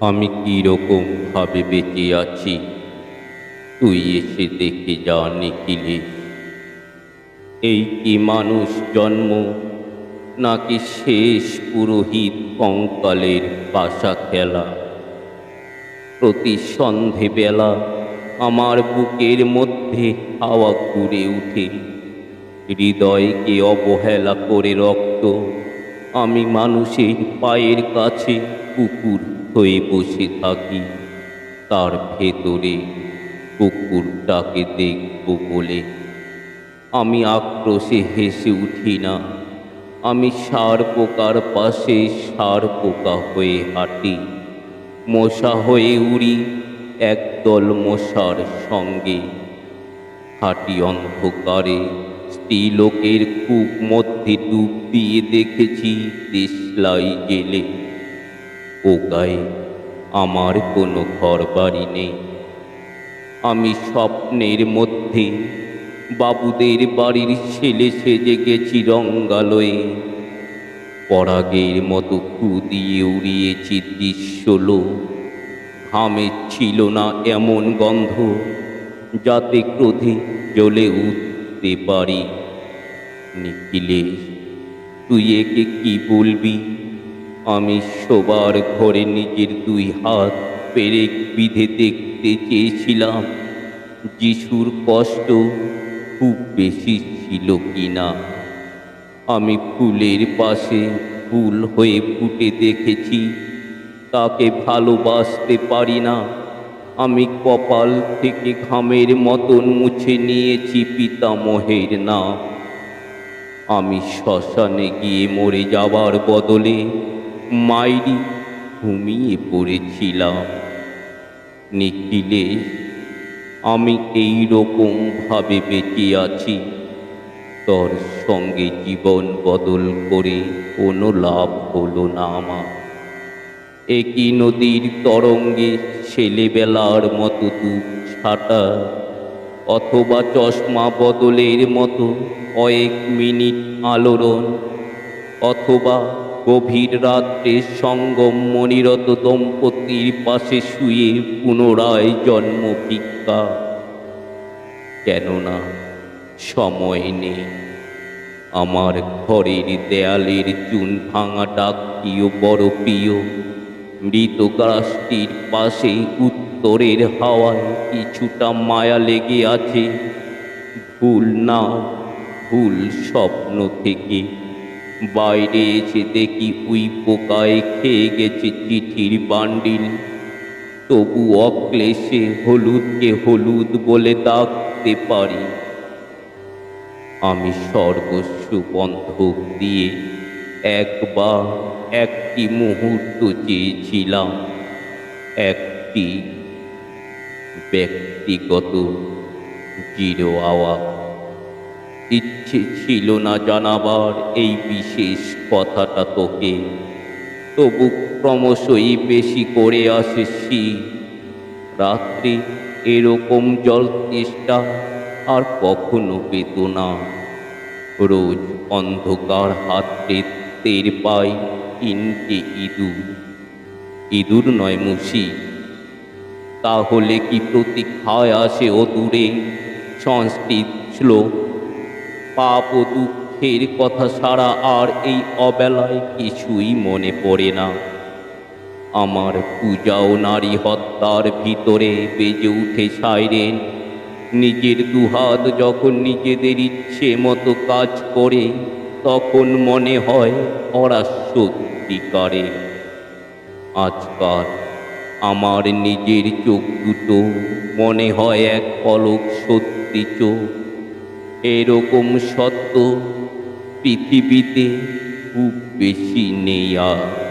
আমি কীরকম ভাবে বেঁচে আছি? তুই এসে দেখে যা, নিখিলে। এই কি মানুষ জন্ম? নাকি শেষ পুরোহিত কঙ্কালের পাশা খেলা? প্রতি সন্ধেবেলা আমার বুকের মধ্যে হাওয়া ঘুরে উঠে হৃদয়কে অবহেলা করে রক্ত। আমি মানুষের পায়ের কাছে কুকুর হয়ে বসে থাকি। তার ভেতরে কুকুরটাকে দেখব বলে। আমি আক্রোশে হেসে উঠি না। আমি সার পোকার পাশে সার পোকা হয়ে হাঁটি। মশা হয়ে উড়ি একদল মশার সঙ্গে। হাঁটি অন্ধকারে স্ত্রীলোকের কূপ মধ্যে ডুব দিয়ে দেখেছি, দেশলাই জেলে পোকায় আমার কোনো ঘর বাড়ি নেই। আমি স্বপ্নের মধ্যে বাবুদের বাড়ির ছেলে সেজে গেছি রঙ্গালয়ে। পরাগের মতো ফু দিয়ে উড়িয়েছি দৃশ্যলো ঘামে ছিল না এমন গন্ধ, যাতে ক্রোধে জ্বলে উঠতে পারি। নিখিলেশ, তুই একে কি বলবি? আমি শোবার ঘরে নিজের দুই হাত পেরেক বিধে দেখতে চেয়েছিলাম। যিশুর কষ্ট খুব বেশি ছিল কি না আমি ফুলের পাশে ফুল হয়ে ফুটে দেখেছি। তাকে ভালোবাসতে পারি না। আমি কপাল থেকে ঘামের মতন মুছে নিয়েছি পিতামহের নাম। আমি শ্মশানে গিয়ে মরে যাবার বদলে মাইরি ঘুমিয়ে পড়েছিলাম। নিখিলে, আমি এই রকম ভাবে বেঁচে আছি, তোর সঙ্গে জীবন বদল করে কোনো লাভ হলো না আমার। একই নদীর তরঙ্গে ছেলেবেলার মতো দুধ ছাটা, অথবা চশমা বদলের মতো কয়েক মিনিট আলোড়ন, অথবা গভীর রাত্রে সঙ্গম মনিরত দম্পতির পাশে শুয়ে পুনরায় জন্ম ভিক্ষা। কেননা সময় নেই। আমার ঘরের দেয়ালের চুন ভাঙা ডাকটিও বড় প্রিয়। মৃত গাছটির পাশে উত্তরের হাওয়ায় কিছুটা মায়া লেগে আছে। ভুল না, ভুল স্বপ্ন থেকে বাইরে এসে দেখি উই পোকায় খেয়ে গেছে চিঠির বান্ডিল। তবু অক্লেশে হলুদকে হলুদ বলে ডাকতে পারি। আমি সর্বস্ব বন্ধক দিয়ে একবার একটি মুহূর্ত চেয়েছিলাম। একটি ব্যক্তিগত জিরো আওয়া ইচ্ছে ছিল না জানাবার এই বিশেষ কথাটা তোকে। তবু ক্রমশই বেশি করে আসে রাত্রি এরকম জল চেষ্টা আর কখনো পেত না। রোজ অন্ধকার হাতে টের পাই তিনটে ইঁদুর। ইঁদুর নয় মুশি তাহলে কি প্রতীক্ষায় আসে ও দূরে? সংস্কৃত শ্লোক পাপ ও দুঃখের কথা ছাড়া আর এই অবেলায় কিছুই মনে পড়ে না। আমার পূজা ও নারী হত্যার ভিতরে বেজে উঠে সাইরেন। নিজের দুহাত যখন নিজেদের ইচ্ছে মতো কাজ করে, তখন মনে হয় ওরা সত্যি করে। আজকাল আমার নিজের চোখ দুটো মনে হয় এক পলক সত্যি চোখ। এরকম সত্য পৃথিবীতে খুব বেশি নেই আর।